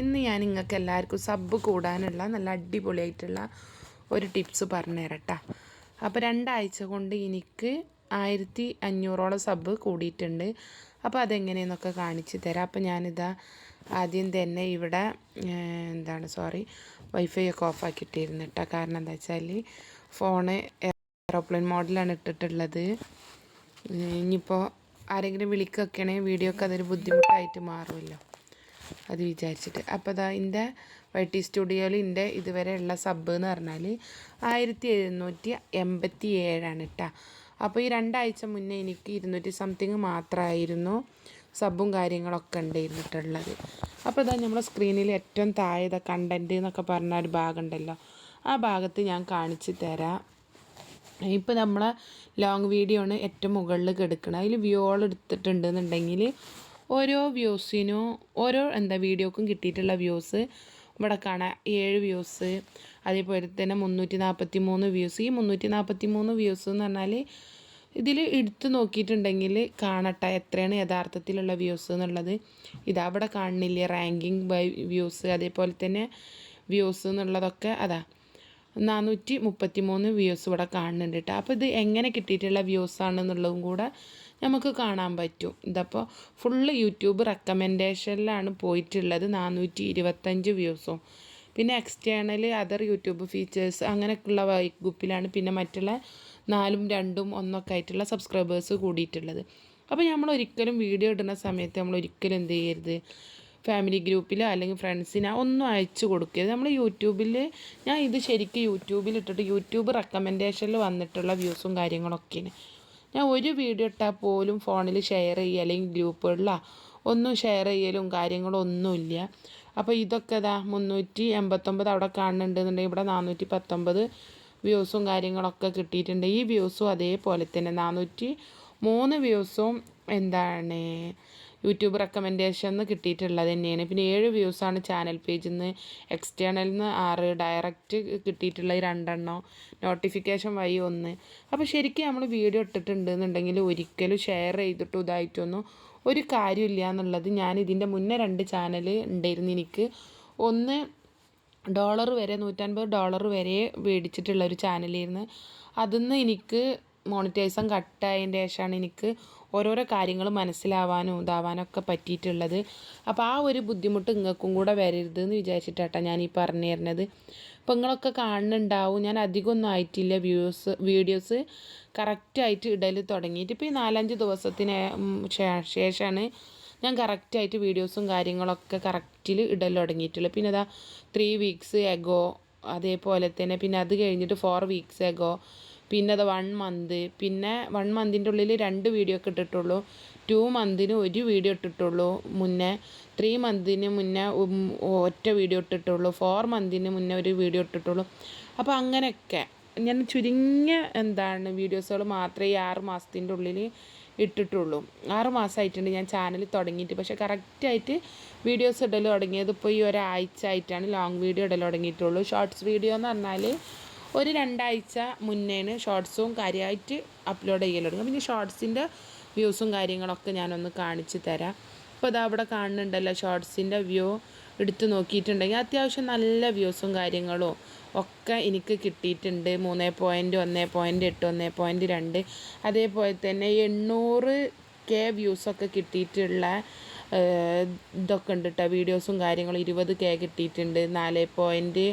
ഇന്ന് ഞാൻ നിങ്ങൾക്ക് എല്ലാവർക്കും സബ് കൂടാനുള്ള നല്ല അടിപൊളിയായിട്ടുള്ള ഒരു ടിപ്സ് പറഞ്ഞു തരട്ടാ. അപ്പോൾ രണ്ടാഴ്ച കൊണ്ട് എനിക്ക് ആയിരത്തി അഞ്ഞൂറോളം സബ് കൂടിയിട്ടുണ്ട്. അപ്പോൾ അതെങ്ങനെയെന്നൊക്കെ കാണിച്ചു തരാം. അപ്പോൾ ഞാനിതാ ആദ്യം തന്നെ ഇവിടെ എന്താണ് സോറി വൈഫൈ ഒക്കെ ഓഫാക്കി ഇട്ടിരുന്നു കേട്ടോ കാരണം എന്താ വെച്ചാൽ ഫോണ് എയറോപ്ലെയിൻ മോഡലാണ് ഇട്ടിട്ടുള്ളത്. ഇനിയിപ്പോൾ ആരെങ്കിലും വിളിക്കുകയൊക്കെയാണെങ്കിൽ വീഡിയോ ഒക്കെ അതൊരു ബുദ്ധിമുട്ടായിട്ട് മാറുമല്ലോ. അത് വിചാരിച്ചിട്ട്. അപ്പോൾ അതാ എന്റെ വൈ സ്റ്റുഡിയോയിൽ ഇതുവരെ ഉള്ള സബ് എന്ന് പറഞ്ഞാൽ ആയിരത്തി എഴുന്നൂറ്റി എൺപത്തി ഏഴാണ് കേട്ടോ അപ്പോൾ ഈ രണ്ടാഴ്ച മുന്നേ എനിക്ക് ഇരുന്നൂറ്റി സംതിങ് മാത്രമായിരുന്നു സബും കാര്യങ്ങളൊക്കെ ഉണ്ടായിരുന്നിട്ടുള്ളത് അപ്പോൾ ഇതാ നമ്മുടെ സ്ക്രീനിൽ ഏറ്റവും താഴെ കണ്ടന്റ് എന്നൊക്കെ പറഞ്ഞ ഒരു ഭാഗമുണ്ടല്ലോ ആ ഭാഗത്ത് ഞാൻ കാണിച്ചു തരാം. ഇപ്പോൾ നമ്മളെ ലോങ് വീഡിയോ ആണ് ഏറ്റവും മുകളിൽ കിടക്കുന്നത് അതിൽ വ്യൂകൾ എടുത്തിട്ടുണ്ടെന്നുണ്ടെങ്കിൽ ഓരോ വ്യൂസിനും ഓരോ എന്താ വീഡിയോക്കും കിട്ടിയിട്ടുള്ള വ്യൂസ് ഇവിടെ കാണാം. ഏഴ് വ്യൂസ് അതേപോലെ തന്നെ മുന്നൂറ്റി നാൽപ്പത്തി മൂന്ന് വ്യൂസ്. ഈ മുന്നൂറ്റി നാൽപ്പത്തി മൂന്ന് വ്യൂസ് എന്ന് പറഞ്ഞാൽ ഇതിൽ എടുത്ത് നോക്കിയിട്ടുണ്ടെങ്കിൽ കാണട്ടെ എത്രയാണ് യഥാർത്ഥത്തിലുള്ള വ്യൂസ് എന്നുള്ളത്. ഇതാ ഇവിടെ കാണുന്നില്ലേ റാങ്കിങ് ബൈ വ്യൂസ് അതേപോലെ തന്നെ വ്യൂസ് എന്നുള്ളതൊക്കെ അതാ. നാനൂറ്റി മുപ്പത്തി മൂന്ന് വ്യൂസ് ഇവിടെ കാണുന്നുണ്ട് കേട്ടോ അപ്പോൾ ഇത് എങ്ങനെ കിട്ടിയിട്ടുള്ള വ്യൂസ് ആണെന്നുള്ളതും കൂടെ നമുക്ക് കാണാൻ പറ്റും. ഇതപ്പോൾ ഫുള്ള് യൂട്യൂബ് റെക്കമെൻഡേഷനിലാണ് പോയിട്ടുള്ളത്. നാനൂറ്റി ഇരുപത്തഞ്ച് വ്യൂസും പിന്നെ എക്സ്റ്റേണൽ അതർ യൂട്യൂബ് ഫീച്ചേഴ്സ് അങ്ങനെയൊക്കെയുള്ള ഗ്രൂപ്പിലാണ് പിന്നെ മറ്റുള്ള നാലും രണ്ടും ഒന്നൊക്കെ ആയിട്ടുള്ള സബ്സ്ക്രൈബേഴ്സ് കൂടിയിട്ടുള്ളത്. അപ്പോൾ നമ്മൾ ഒരിക്കലും വീഡിയോ ഇടുന്ന സമയത്ത് നമ്മൾ ഒരിക്കലും എന്ത് ചെയ്യരുത്. ഫാമിലി ഗ്രൂപ്പിലോ അല്ലെങ്കിൽ ഫ്രണ്ട്സിനോ ഒന്നും അയച്ചു കൊടുക്കരുത്. നമ്മൾ യൂട്യൂബിൽ ഞാൻ ഇത് ശരിക്കും യൂട്യൂബിൽ ഇട്ടിട്ട് യൂട്യൂബ് റെക്കമെൻഡേഷനിൽ വന്നിട്ടുള്ള വ്യൂസും കാര്യങ്ങളൊക്കെയാണ്. ഞാൻ ഒരു വീഡിയോ ഇട്ടാൽ പോലും ഫോണിൽ ഷെയർ ചെയ്യുക അല്ലെങ്കിൽ ഗ്രൂപ്പുകളിലോ ഒന്നും ഷെയർ ചെയ്യലും കാര്യങ്ങളും ഒന്നുമില്ല. അപ്പോൾ ഇതൊക്കെ ഇതാ മുന്നൂറ്റി എൺപത്തൊമ്പത് അവിടെ കാണുന്നുണ്ടെന്നുണ്ടെങ്കിൽ ഇവിടെ നാനൂറ്റി പത്തൊമ്പത് വ്യൂസും കാര്യങ്ങളൊക്കെ കിട്ടിയിട്ടുണ്ട്. ഈ വ്യൂസും അതേപോലെ തന്നെ നാനൂറ്റി മൂന്ന് വ്യൂസും എന്താണ് യൂട്യൂബ് റെക്കമെൻഡേഷൻ എന്ന് കിട്ടിയിട്ടുള്ളത് തന്നെയാണ്. പിന്നെ ഏഴ് വ്യൂസാണ് ചാനൽ പേജിൽ നിന്ന് എക്സ്റ്റേണലിൽ നിന്ന് ആറ് ഡയറക്റ്റ് കിട്ടിയിട്ടുള്ള രണ്ടെണ്ണം നോട്ടിഫിക്കേഷൻ വഴി ഒന്ന്. അപ്പോൾ ശരിക്കും നമ്മൾ വീഡിയോ ഇട്ടിട്ടുണ്ട് എന്നുണ്ടെങ്കിൽ ഒരിക്കലും ഷെയർ ചെയ്തിട്ട് ഇതായിട്ടൊന്നും ഒരു കാര്യമില്ല എന്നുള്ളത് ഞാൻ ഇതിന്റെ മുന്നേ രണ്ട് ചാനൽ ഉണ്ടായിരുന്നു എനിക്ക്. ഒന്ന് ഡോളർ വരെ നൂറ്റൻപത് ഡോളർ വരെ മേടിച്ചിട്ടുള്ള ഒരു ചാനലായിരുന്നു അതിന്ന് എനിക്ക് മോണിറ്റൈസം കട്ടായതിന്റെ ശേഷമാണ് എനിക്ക് ഓരോരോ കാര്യങ്ങൾ മനസ്സിലാവാനും ഇതാവാനൊക്കെ പറ്റിയിട്ടുള്ളത്. അപ്പോൾ ആ ഒരു ബുദ്ധിമുട്ട് നിങ്ങൾക്കും കൂടെ വരരുത് എന്ന് വിചാരിച്ചിട്ടാട്ടോ ഞാൻ ഈ പറഞ്ഞു തരുന്നത്. അപ്പോൾ നിങ്ങളൊക്കെ കാണുന്നുണ്ടാവും ഞാൻ അധികമൊന്നും ആയിട്ടില്ല വ്യൂസ് വീഡിയോസ് കറക്റ്റായിട്ട് ഇടൽ തുടങ്ങിയിട്ട്. ഇപ്പോൾ ഈ നാലഞ്ച് ദിവസത്തിന് ശേഷമാണ് ഞാൻ കറക്റ്റായിട്ട് വീഡിയോസും കാര്യങ്ങളൊക്കെ കറക്റ്റിൽ ഇടൽ തുടങ്ങിയിട്ടുള്ളത്. പിന്നെ അതാ ത്രീ വീക്സ് എഗോ അതേപോലെ തന്നെ പിന്നെ അത് കഴിഞ്ഞിട്ട് ഫോർ വീക്സ് എഗോ പിന്നെ അത് വൺ മന്ത് പിന്നെ വൺ മന്തിന്റെ ഉള്ളിൽ രണ്ട് വീഡിയോ ഒക്കെ ഇട്ടിട്ടുള്ളൂ. ടു മന്തിന് ഒരു വീഡിയോ ഇട്ടിട്ടുള്ളൂ മുന്നേ. ത്രീ മന്തിന് മുന്നേ ഒറ്റ വീഡിയോ ഇട്ടിട്ടുള്ളൂ. ഫോർ മന്തിന് മുന്നേ ഒരു വീഡിയോ ഇട്ടിട്ടുള്ളൂ. അപ്പോൾ അങ്ങനെയൊക്കെ. ഞാൻ ചുരുങ്ങിയ എന്താണ് വീഡിയോസുകൾ മാത്രമേ ഈ ആറ് മാസത്തിന്റെ ഉള്ളിൽ ഇട്ടിട്ടുള്ളൂ. ആറ് മാസമായിട്ടുണ്ട് ഞാൻ ചാനൽ തുടങ്ങിയിട്ട്. പക്ഷേ കറക്റ്റായിട്ട് വീഡിയോസ് ഇടൽ തുടങ്ങിയത് ഇപ്പോൾ ഈ ഒരാഴ്ച ആയിട്ടാണ് ലോങ് വീഡിയോ ഇടൽ തുടങ്ങിയിട്ടുള്ളൂ. ഷോർട്സ് വീഡിയോ എന്ന് പറഞ്ഞാൽ ഒരു രണ്ടാഴ്ച മുന്നേന് ഷോർട്സും കാര്യമായിട്ട് അപ്ലോഡ് ചെയ്യൽ തുടങ്ങും. പിന്നെ ഷോർട്സിന്റെ വ്യൂസും കാര്യങ്ങളൊക്കെ ഞാനൊന്ന് കാണിച്ചു തരാം. ഇപ്പോൾ ഇതാ അവിടെ കാണുന്നുണ്ടല്ലോ ഷോർട്സിന്റെ വ്യൂ എടുത്ത് നോക്കിയിട്ടുണ്ടെങ്കിൽ അത്യാവശ്യം നല്ല വ്യൂസും കാര്യങ്ങളും ഒക്കെ എനിക്ക് കിട്ടിയിട്ടുണ്ട്. മൂന്ന് പോയിന്റ് ഒന്ന് പോയിന്റ് എട്ട് ഒന്ന് പോയിന്റ് രണ്ട്. അതേപോലെ തന്നെ എണ്ണൂറ് കെ വ്യൂസൊക്കെ കിട്ടിയിട്ടുള്ള ഇതൊക്കെ ഉണ്ട് കേട്ടോ വീഡിയോസും കാര്യങ്ങളും ഇരുപത് കെ കിട്ടിയിട്ടുണ്ട്. നാല് പോയിന്റ്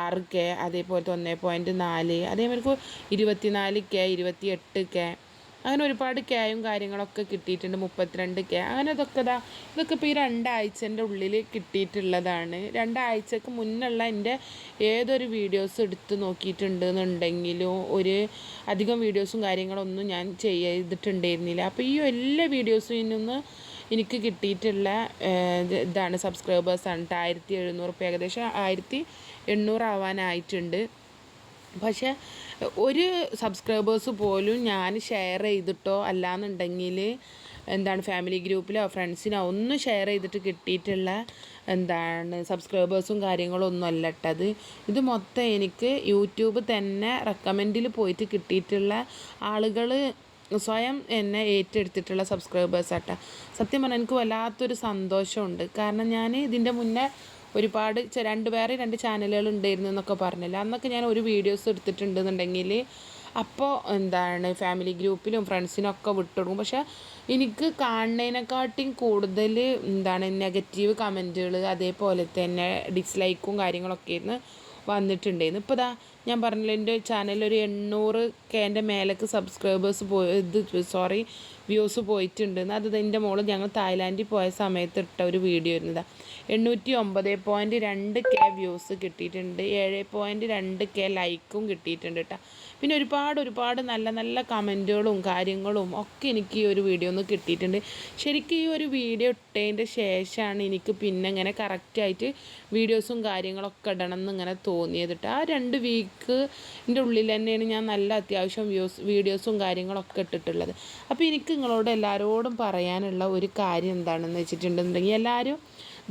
ആറ് കെ അതേപോലത്തെ ഒന്ന് പോയിന്റ് നാല് അതേമാതിരി ഇരുപത്തിനാല് കെ ഇരുപത്തി എട്ട് കെ. അങ്ങനെ ഒരുപാട് കെയും കാര്യങ്ങളൊക്കെ കിട്ടിയിട്ടുണ്ട്. മുപ്പത്തിരണ്ട് കെ. അങ്ങനെ അതൊക്കെ ഇതാ ഇതൊക്കെ ഇപ്പോൾ ഈ രണ്ടാഴ്ചന്റെ ഉള്ളിൽ കിട്ടിയിട്ടുള്ളതാണ്. രണ്ടാഴ്ചക്ക് മുന്നുള്ള എന്റെ ഏതൊരു വീഡിയോസ് എടുത്ത് നോക്കിയിട്ടുണ്ട് എന്നുണ്ടെങ്കിലും ഒരു അധികം വീഡിയോസും കാര്യങ്ങളൊന്നും ഞാൻ ചെയ്തിട്ടുണ്ടായിരുന്നില്ല. അപ്പോൾ ഈ എല്ലാ വീഡിയോസും നിന്ന് എനിക്ക് കിട്ടിയിട്ടുള്ള ഇതാണ് സബ്സ്ക്രൈബേഴ്സാണ് ആയിരത്തി എഴുന്നൂറ് ഏകദേശം ആയിരത്തി എണ്ണൂറാവാനായിട്ടുണ്ട് പക്ഷേ ഒരു സബ്സ്ക്രൈബേഴ്സ് പോലും ഞാൻ ഷെയർ ചെയ്തിട്ടോ അല്ലാന്നുണ്ടെങ്കിൽ എന്താണ് ഫാമിലി ഗ്രൂപ്പിലോ ഫ്രണ്ട്സിനോ ഒന്നും ഷെയർ ചെയ്തിട്ട് കിട്ടിയിട്ടുള്ള എന്താണ് സബ്സ്ക്രൈബേഴ്സും കാര്യങ്ങളും ഒന്നും അല്ല ഇത് മൊത്തം എനിക്ക് യൂട്യൂബ് തന്നെ റെക്കമെൻഡിൽ പോയിട്ട് കിട്ടിയിട്ടുള്ള ആളുകൾ സ്വയം എന്നെ ഏറ്റെടുത്തിട്ടുള്ള സബ്സ്ക്രൈബേഴ്സ് ആട്ട. സത്യം പറഞ്ഞാൽ എനിക്ക് വല്ലാത്തൊരു സന്തോഷമുണ്ട്. കാരണം ഞാൻ ഇതിന്റെ മുന്നേ ഒരുപാട് രണ്ട് വേറെ രണ്ട് ചാനലുകൾ ഉണ്ടായിരുന്നു എന്നൊക്കെ പറഞ്ഞില്ല. അന്നൊക്കെ ഞാൻ ഒരു വീഡിയോസ് എടുത്തിട്ടുണ്ടെന്നുണ്ടെങ്കിൽ അപ്പോൾ എന്താണ് ഫാമിലി ഗ്രൂപ്പിലും ഫ്രണ്ട്സിനൊക്കെ വിട്ടുകൊടുക്കും. പക്ഷേ എനിക്ക് കാണുന്നതിനെക്കാട്ടിയും കൂടുതൽ എന്താണ് നെഗറ്റീവ് കമന്റുകൾ അതേപോലെ തന്നെ ഡിസ്ലൈക്കും കാര്യങ്ങളൊക്കെ ആയിരുന്നു. വന്നിട്ടുണ്ടായിരുന്നു. ഇപ്പോൾ ദാ ഞാൻ പറഞ്ഞില്ല എന്റെ ചാനലിൽ ഒരു എണ്ണൂറ് കേന്റെ മേലേക്ക് സബ്സ്ക്രൈബേഴ്സ് പോയി ഇത് സോറി വ്യൂസ് പോയിട്ടുണ്ട്. അത് എന്റെ മോൾ ഞങ്ങൾ തായ്ലാൻഡിൽ പോയ സമയത്ത് ഇട്ട ഒരു വീഡിയോ ഇരുന്നതാണ് എണ്ണൂറ്റി ഒമ്പത് പോയിന്റ് രണ്ട് കെ വ്യൂസ് കിട്ടിയിട്ടുണ്ട്. ഏഴ് പോയിന്റ് രണ്ട് കെ ലൈക്കും കിട്ടിയിട്ടുണ്ട് കേട്ടോ. പിന്നെ ഒരുപാട് ഒരുപാട് നല്ല നല്ല കമന്റുകളും കാര്യങ്ങളും ഒക്കെ എനിക്ക് ഈ ഒരു വീഡിയോ ഒന്ന് കിട്ടിയിട്ടുണ്ട്. ശരിക്കും ഈ ഒരു വീഡിയോ ഇട്ടതിന്റെ ശേഷമാണ് എനിക്ക് പിന്നെ ഇങ്ങനെ കറക്റ്റായിട്ട് വീഡിയോസും കാര്യങ്ങളൊക്കെ ഇടണം എന്ന് ഇങ്ങനെ തോന്നിയത് കേട്ടോ. ആ രണ്ട് വീക്കിന്റെ ഉള്ളിൽ തന്നെയാണ് ഞാൻ നല്ല അത്യാവശ്യം വ്യൂസ് വീഡിയോസും കാര്യങ്ങളൊക്കെ ഇട്ടിട്ടുള്ളത്. അപ്പോൾ എനിക്ക് നിങ്ങളോട് എല്ലാവരോടും പറയാനുള്ള ഒരു കാര്യം എന്താണെന്ന് വെച്ചിട്ടുണ്ടെന്നുണ്ടെങ്കിൽ എല്ലാവരും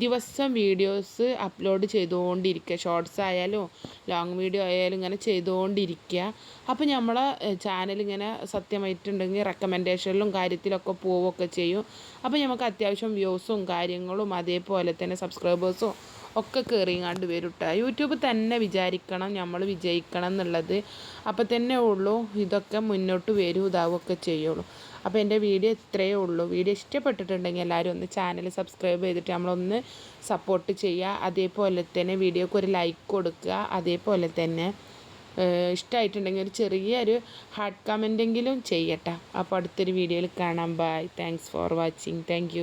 ദിവസം വീഡിയോസ് അപ്ലോഡ് ചെയ്തുകൊണ്ടിരിക്കുക. ഷോർട്സ് ആയാലും ലോങ് വീഡിയോ ആയാലും ഇങ്ങനെ ചെയ്തുകൊണ്ടിരിക്കുക. അപ്പോൾ നമ്മളെ ചാനൽ ഇങ്ങനെ സത്യമായിട്ടുണ്ടെങ്കിൽ റെക്കമെൻഡേഷനിലും കാര്യത്തിലൊക്കെ പോവുകയൊക്കെ ചെയ്യും. അപ്പോൾ നമുക്ക് അത്യാവശ്യം വ്യൂസും കാര്യങ്ങളും അതേപോലെ തന്നെ സബ്സ്ക്രൈബേഴ്സും ഒക്കെ കയറിങ്ങാണ്ട് വരും കേട്ടോ യൂട്യൂബ് തന്നെ വിചാരിക്കണം നമ്മൾ വിജയിക്കണം എന്നുള്ളത്. അപ്പോൾ തന്നെ ഉള്ളൂ ഇതൊക്കെ മുന്നോട്ട് വരും ഇതാവുകയൊക്കെ ചെയ്യുള്ളൂ. അപ്പോൾ എന്റെ വീഡിയോ ഇത്രയേ ഉള്ളൂ. വീഡിയോ ഇഷ്ടപ്പെട്ടിട്ടുണ്ടെങ്കിൽ എല്ലാവരും ഒന്ന് ചാനൽ സബ്സ്ക്രൈബ് ചെയ്തിട്ട് നമ്മളൊന്ന് സപ്പോർട്ട് ചെയ്യുക അതേപോലെ തന്നെ വീഡിയോക്ക് ഒരു ലൈക്ക് കൊടുക്കുക. അതേപോലെ തന്നെ ഇഷ്ടമായിട്ടുണ്ടെങ്കിൽ ഒരു ചെറിയൊരു ഹാർഡ് കമന്റെങ്കിലും ചെയ്യട്ടെ. അപ്പോൾ അടുത്തൊരു വീഡിയോയിൽ കാണാം. Bye thanks for watching thank